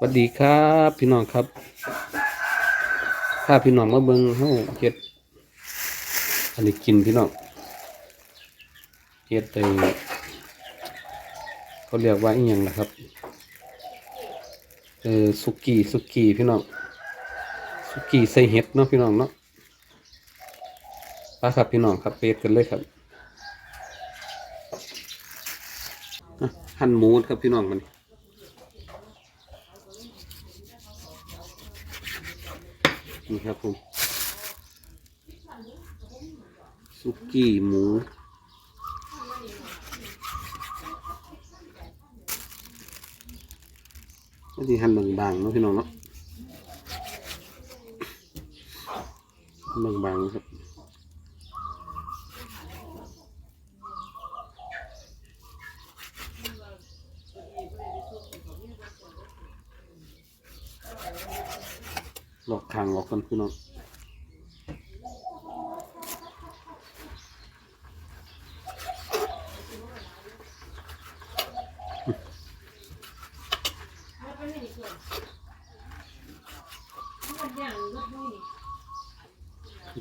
สวัสดีครับพี่น้องครับถ้าพี่น้องมาเบิ่งเฮาเฮ็ดอันนี้กินพี่น้องเฮ็ดไอ้เขาเรียกว่าอีหยังนะครับเออสุกี้สุกี้พี่น้องสุกี้ใส่เห็ดเนาะพี่น้องเนาะไปครับพี่น้องครับไปเฮ็ดกันเลยครับหั่นหมูครับพี่น้องมัน นี่ครับผมสุกี้หมูก็ที่หั่นบางๆเนาะพี่น้องเนาะบางๆนะครับ หลอกคางออกกันพี่น้อง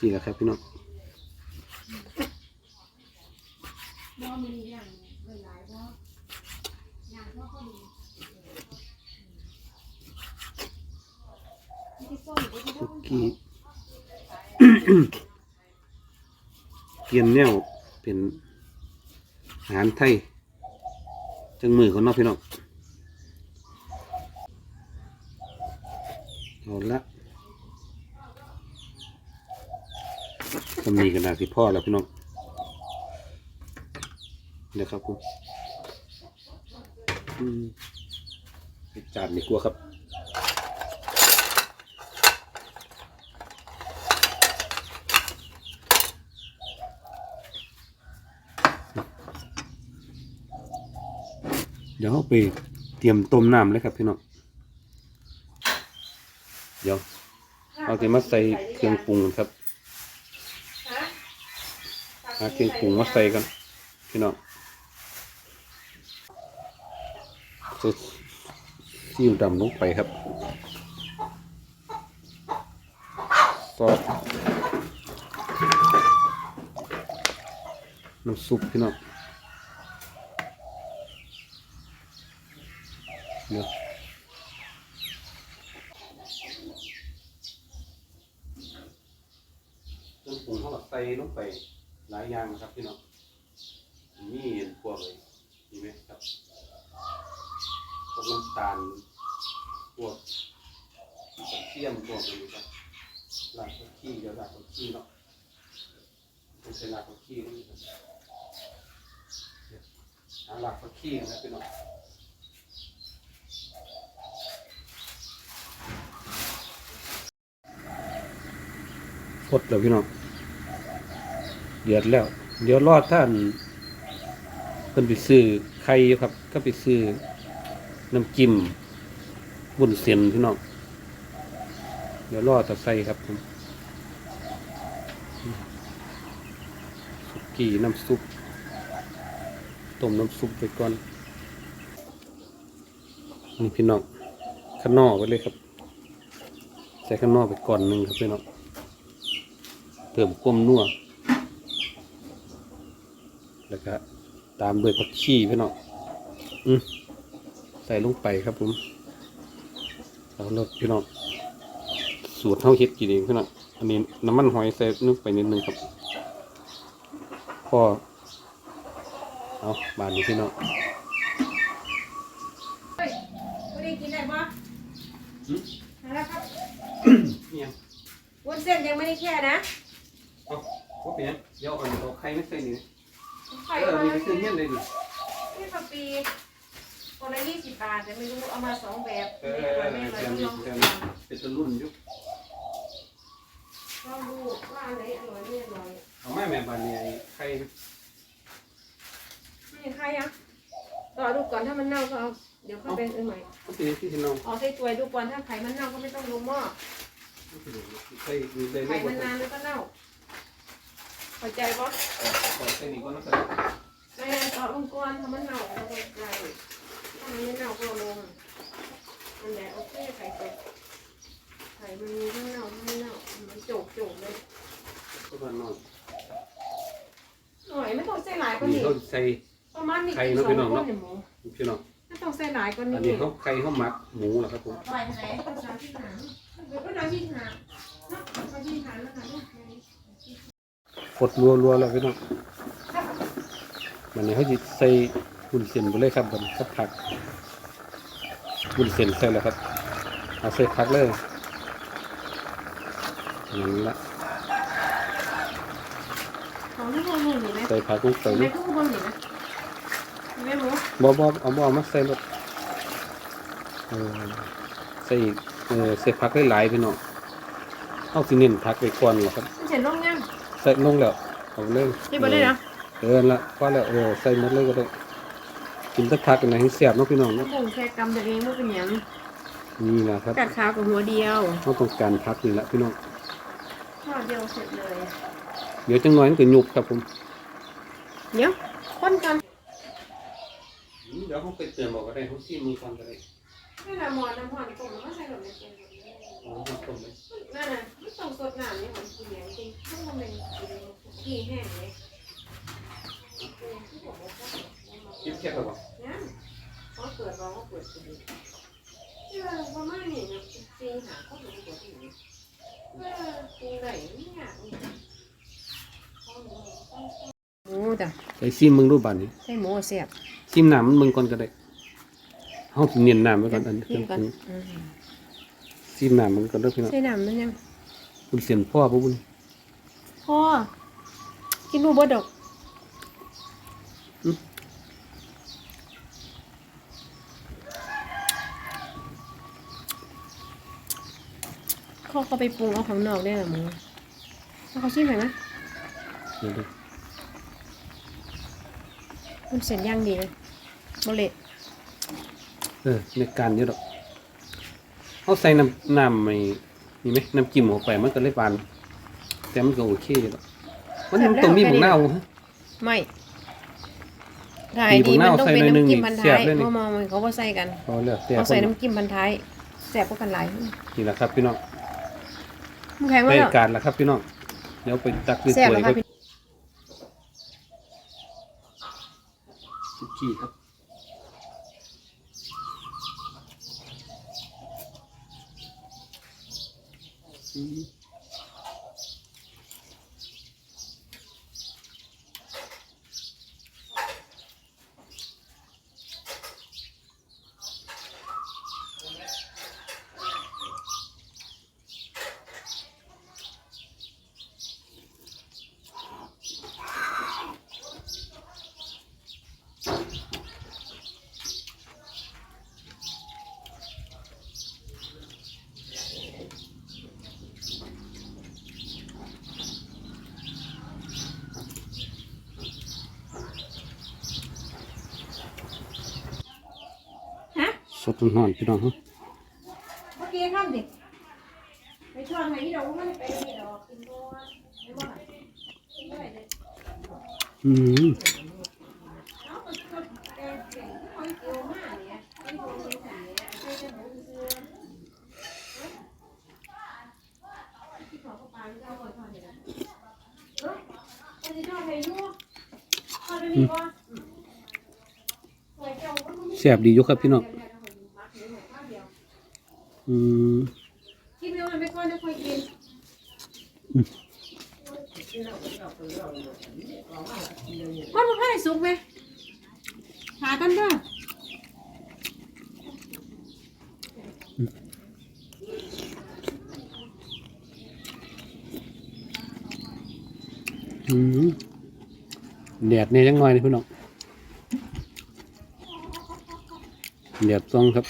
กี่แล้วครับพี่น้อง สุกี้เกียนแนวเป็นอาหารไทย จังมือของน้องพี่น้องเอาละทำนี้กันนาสิพ่อแล้วพี่น้องเดี๋ยวครับผมอืมปิดจานดีกว่าครับ เดี๋ยวเราไปเตรียมต้มน้ำเลยครับพี่น้อง เดี๋ยวเราจะมาใส่เครื่องปรุงครับหาเครื่องปรุงมาใส่กันพี่น้องใส่ซีอิ๊วดำลงไปครับซอสน้ำซุปพี่น้อง เดี๋ยวเครื่องปรุงเขาก็ใส่ลงไปหลายอย่างนะครับพี่น้องมีเห็นพวกเลยมีไหมครับพวกน้ำตาลพวกกระเทียมพวกนี้ครับรากผักชีเดี๋ยวรากผักชีเนาะต้องใช้รากผักชีด้วยครับหารากผักชีนะครับพี่น้อง พดแล้วพี่น้องเดือดแล้ว เดี๋ยวรอดท่านเพิ่นไปซื้อไข่ครับ ก็ไปซื้อน้ำจิ้มบุญเส้นพี่น้องเดี๋ยวรอดตะไส่ครับผมสุกี้น้ำซุปต้มน้ำซุปไปก่อนนี่พี่น้องข้างนอกไว้เลยครับใส่ข้างนอกไปก่อนหนึ่งครับพี่น้อง พิ่มความนัวแล้วก็ตามด้วยผักชีพี่น้องอืมใส่ลงไปครับผมเอาเลิกพี่น้องสูตรเท่าเฮ็ดกินเองพี่น้องอันนี้น้ำมันหอยใส่นึกไปนิดนึงครับพอเอาบานนี้พี่น้องเฮ้ยไม่ได้กินได้ปะอืมนะครับเนี่ยวุ้นเส้นยังไม่ได้แค่นะ เอาว่าเป็นยังเดี๋ยวเอาเอาไข่ไม่ใส่นี่นะไข่เออมีไปซื้อเงี้ยเลยนี่ที่สปีคนละยี่สิบบาทแต่ไม่รู้เอามาสองแบบเอไม่ออร่อยไม่อร่อยเดี๋ยวต้อนี้ลองเดี๋ยวลนี้องเป็นตะลุ่นอยู่ลองดูว่าอันไหนอร่อยไม่อร่อยเอาไม่แม่บานนี้ไอ้ไข่ไม่ใครอะต่อดูก่อนถ้ามันเน่าก็เอาเดี๋ยวเข้าไปเอาใหม่ก็เป็นที่ที่น้องเอาใส่ถ้วยดูก่อนถ้าไข่มันเน่าก็ไม่ต้องลงหม้อใส่ใส่ไข่ได้หมมัดนนานแล้วก็เน่า เข้ใจปะเส้นนี้ก็น่าจะแม่ตอนมังกรทำมันหน่าเข้าใจถ้ามันไม่เน่าก็ลงมันแหละโอเคไข่ตกไข่มันมีทั้งหน่าทั้ไม่หน่ามันโจกโจกเลยก็บ้านนอกหน่อยไม่ต้องใส่หลายก็นี่ดีเใส่ประมาณนี้กิน้องคนเนี่ยหมูพี่น้องไม่ต้องใส่หลายก็อันนี้นี่เขาไข่เขาหมักหมูเหรอครับผม ปล่อยไหนภาษาที่หางภาษาที่หางเนาะภาษาที่หางนะคะ กดรัวๆแล้วพี่น้องวันนี้เขาจะใส่หุ่นเส้นไปเลยครับบัดนสักผักหุ่นเส้นใส่แล้วครับ เอาใส่ผักเลยอย่างนี้ละใส่ผักลงไปนี่พวกมึงอยู่ไหมแม่หมูบ่บ่เอาบอามาใส่รถเออใส่เออใส่ผักหลายๆพี่น้องเอาสิเน้นผักไปก่อนเหรอครับมันเสร็จลงยัง ใส่ลงแล้วเอาเลยนี่บ่ได้นะเออละพอแล้วเออใส่หมดเลยก็ได้กินแตะผักกันนะให้เสียบเนาะพี่น้องผเนาะงแค่กำตัวเองว่าเป็นหยังนี่นะครับกัดขาวกับหัวเดียวเราต้องการพักนี่แหละพี่น้องข้าวเดียวเสร็จเลย เดี๋ยวจังน้อยมันก็ยุบครับผมเดี๋ยวคนกันเดี๋ยวเขาไปเตือนบอกก็ได้เขาซีมือก่อนก็ได้นี่แหละหมอนน้ำหอนต้มแล้วก็ใส่กับในเกลืออ๋อเขาต้มเลยนั่นน่ะไม่ต้องสดน้ำนี่มั มันเป็นกี่แห้งเลยคิดแค่ตัวบอกนะเขาเปิดรองเขาเปิดสุดที่ว่าประมาณนี้นะจริงหาเขาดูตัวที่ไหนเออจริงไหนเนี่ยหมูจ้ะใส่ซีมึงรูปบานนี้ใส่หมูเสียบซีมน้ำมันมึงก่อนก็ได้เขาสิเนียนน้ำไว้ก่อนอันกินก่อนซีมน้ำมันก่อนเด้อพี่น้องใส่น้ำมันยังคุณเสียนพ่อปุ๊บบุญ พ่อ กินหมูบดดอกเขาเขาไปปรุงเอาของนอกได้หรอมึงเอาเขาชิมหน่อยนะเดี๋ยวดูมันเสร็จย่างดีเลยโมเละเออในการเยอะดอกเขาใส่น้ำน้ำไม่นี่ไหมน้ำจิ้มเข้าไปมันก็เลยหวาน แต่มันก็โอเคอยู่ดอกมันมันต้องมีผงเน่าฮะ ไม่ถ่ายมีดีผงมันเน่าต้องใส่เป็นหน่อยหนึ่งน้ำจิ้มพันเสียท้าบยเลยนี่เพราะมองมันเขาก็ใส่กันพอแล้วแต่เขาคใส่นน้ำจิ้มพันท้ายแสบกว่ากันหลายนี่แหละครับพี่น้องมึงแข็งได้ไว้แล้วการแล้วครับพี่น้องเดี๋ยวไปตักด้วยแซ่บถ้วยแล้วคครัรับบพี่สุกี้ครับอืม สดร้อนๆพี่น้องครับเมื่อกี้ข้ามดิไปชวนให้พี่ดอกมันไปนี่ดอกกินบัวไม่ว่ากินด้วยเลยอืมเอาไปชวนแกงเก่งที่คอยเกี่ยวมากเนี่ยไอ้ตัวนี้สีเนี่ยไอ้เจ้าหมูเสือที่ขอเข้าไปไม่ได้เอาไว้ทอดเลยนะเนาะไอ้ที่ทอดให้ยุ่งทอดได้ดีป่ะไว้เจ้าก็ไม่แซ่บดีอยู่ครับพี่น้อง อืม กินเนื้อมันไม่ค่อยได้ค่อยกินมันมันให้สุกไหมหากันเด้ออืมแดดเนี่ยยังน้อยนี่พี่น้องแดดต้องครับ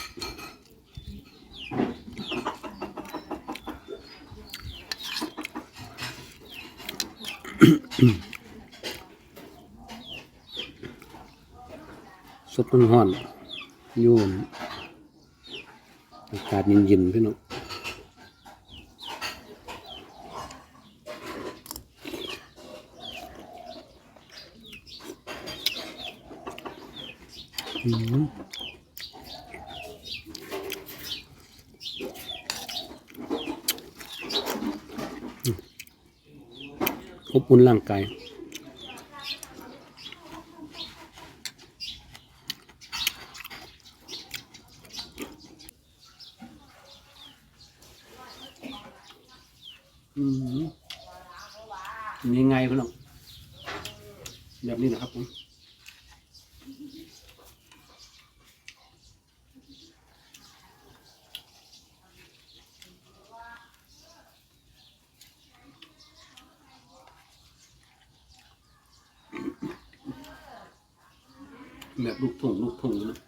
ดมันห่อนๆอยู่อากาศเย็นๆพี่น้องอืมอบอุ่นร่างกาย อืมมีไงพี่น้อง แบบนี้นะครับผมแบบลูกถุงลูกถุงนะ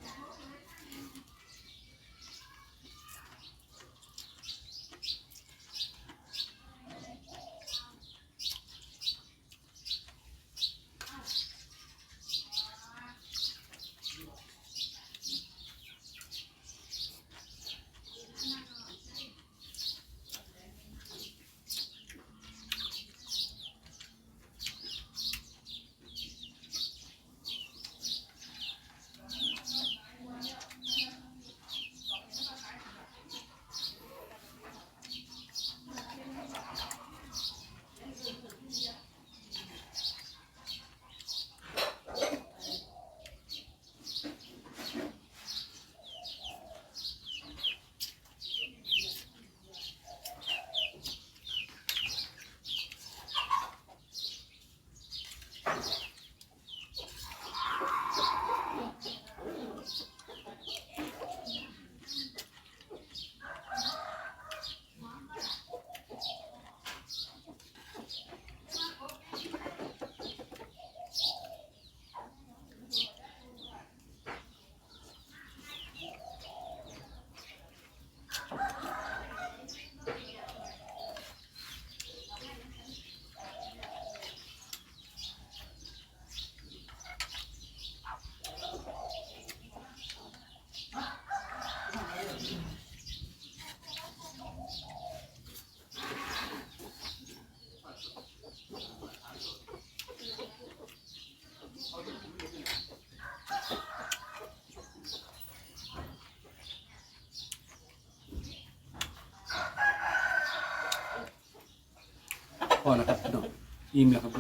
อิ่มแล้วครับ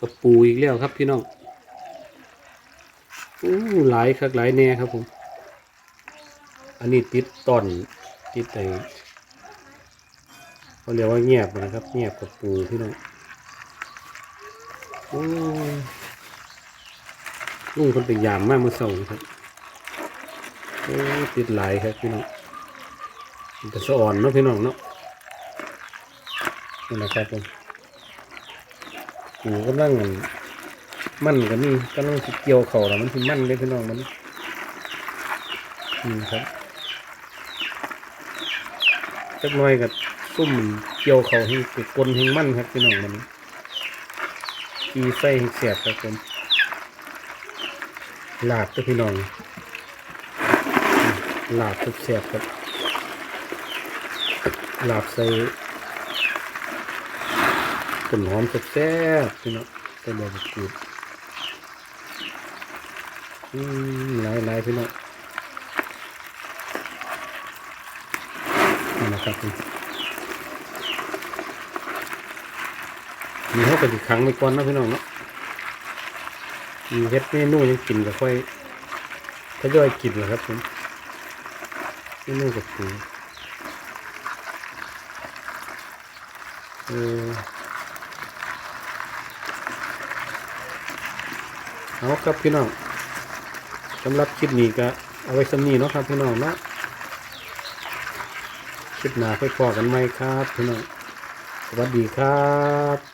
กระปูอีกแล้วครับพี่น้องอู้หลายคักหลายแน่ครับผม อันนี้ติดต้นติดไอ้เขาเรียกว่าเงียบนะครับ เงียบกระปูพี่น้องโอ้ลุงคนไปยามมากเมื่อเช้าครับโอ้ติดหลายครับพี่น้องมันสะอ่อนเนาะพี่น้องเนาะ นี่นะครับผมหูกำลังอั่นมันกันนี่กำลังเกี่ยวเข่าแล้วมันคือมันเลยพี่น้องมันนี่ครับจักน่อยกับซุ่มเกี่ยวเข่าให้ติดกลนให้มันครับพี่น้องมันกีไส้ให้เสียบครับผมหลาบก็พี่น้องหลาบทุกเสียบครับลาบใส่ ต้นหอมแซ่บๆพี่น้องต้นใบมะกรูดอืมหลายหลายพี่น้องนี่นะครับมีเขาก็สิขังไว้ก่อนนะพี่น้องเนาะมีเฮ็ดเมนูยังกินก็ค่อยทยอยกินแหละครับผมเมนูกับปูเออ เอาครับพี่น้องสำหรับคลิปนี้ก็เอาไว้สำนีเนาะครับพี่น้องเนาะคลิปหน้าค่อยพอกันไหมครับพี่น้องสวัสดีครับ